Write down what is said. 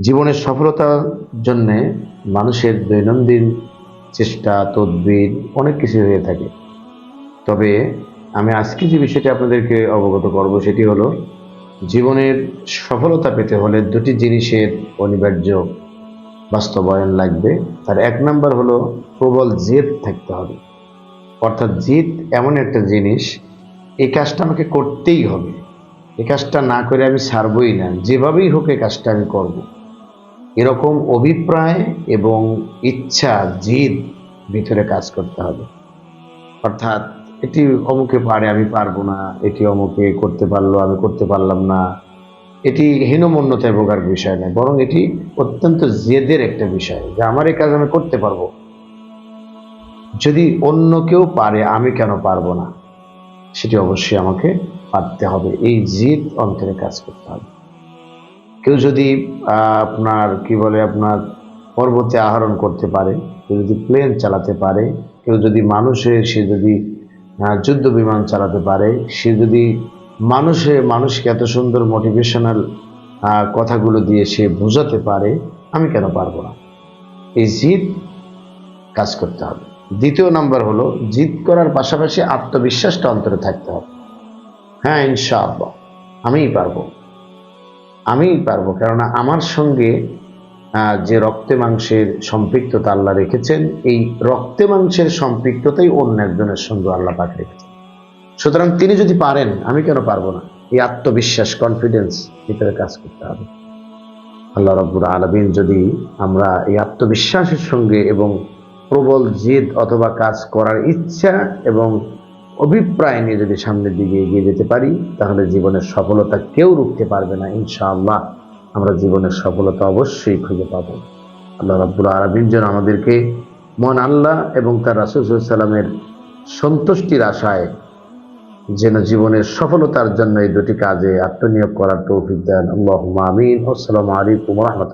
জীবনের সফলতার জন্যে মানুষের দৈনন্দিন চেষ্টা, তদবির অনেক কিছু হয়ে থাকে। তবে আমি আজকে যে বিষয়টি আপনাদেরকে অবগত করব সেটি হলো, জীবনের সফলতা পেতে হলে দুটি জিনিসের অনিবার্য বাস্তবায়ন লাগবে। তার এক নাম্বার হলো প্রবল জেদ থাকতে হবে। অর্থাৎ জিদ এমন একটা জিনিস, এই কাজটা আমাকে করতেই হবে। এই কাজটা না করে আমি ছাড়বই না। যেভাবেই হোক এই কাজটা আমি করব। এরকম অভিপ্রায় এবং ইচ্ছা, জিদ ভিতরে কাজ করতে হবে। অর্থাৎ, এটি অমুকে পারে, আমি পারব না। এটি অমুকে করতে পারল, আমি করতে পারলাম না। এটি হীনমন্যতায় ভোগার বিষয় নয়, বরং এটি অত্যন্ত জেদের একটা বিষয় যে, আমার এই কাজ আমি করতে পারব। যদি অন্য কেউ পারে, আমি কেন পারব না? সেটি অবশ্যই আমাকে পারতে হবে। এই জিদ অন্তরে কাজ করতে হবে। কেউ যদি আপনার, কি বলে, আপনার পর্বতে আহরণ করতে পারে, কেউ যদি প্লেন চালাতে পারে, কেউ যদি মানুষের সে যদি যুদ্ধ বিমান চালাতে পারে, সে যদি মানুষে মানুষকে এত সুন্দর মোটিভেশনাল কথাগুলো দিয়ে সে বোঝাতে পারে, আমি কেন পারব না? এই জিদ কাজ করতে হবে। দ্বিতীয় নাম্বার হলো, জিদ করার পাশাপাশি আত্মবিশ্বাসটা অন্তরে থাকতে হবে। হ্যাঁ ইনশাআল্লাহ, আমিই পারব। আমিই পারব, কেননা আমার সঙ্গে যে রক্তে মাংসের সম্পৃক্ততা আল্লাহ রেখেছেন, এই রক্তে মাংসের সম্পৃক্ততাই অন্য একজনের সঙ্গে আল্লাহ পাক রেখেছেন। সুতরাং তিনি যদি পারেন, আমি কেন পারব না? এই আত্মবিশ্বাস কনফিডেন্স ভিতরে কাজ করতে হবে। আল্লাহ রব্বুর আলমিন যদি আমরা এই আত্মবিশ্বাসের সঙ্গে এবং প্রবল জেদ অথবা কাজ করার ইচ্ছা এবং অভিপ্রায় নিয়ে যদি সামনের দিকে এগিয়ে যেতে পারি, তাহলে জীবনের সফলতা কেউ রুখতে পারবে না, ইনশাআল্লাহ। আমরা জীবনের সফলতা অবশ্যই খুঁজে পাব। আল্লাহ রাব্বুল আলমিন যেন আমাদেরকে মন আল্লাহ এবং তার রাসুল সাল্লামের সন্তুষ্টির আশায় যেন জীবনের সফলতার জন্য এই দুটি কাজে আত্মনিয়োগ করার তৌফিক দেন। আল্লাহ আমিন। আসসালামু আলাইকুম রহমতুল্লাহ।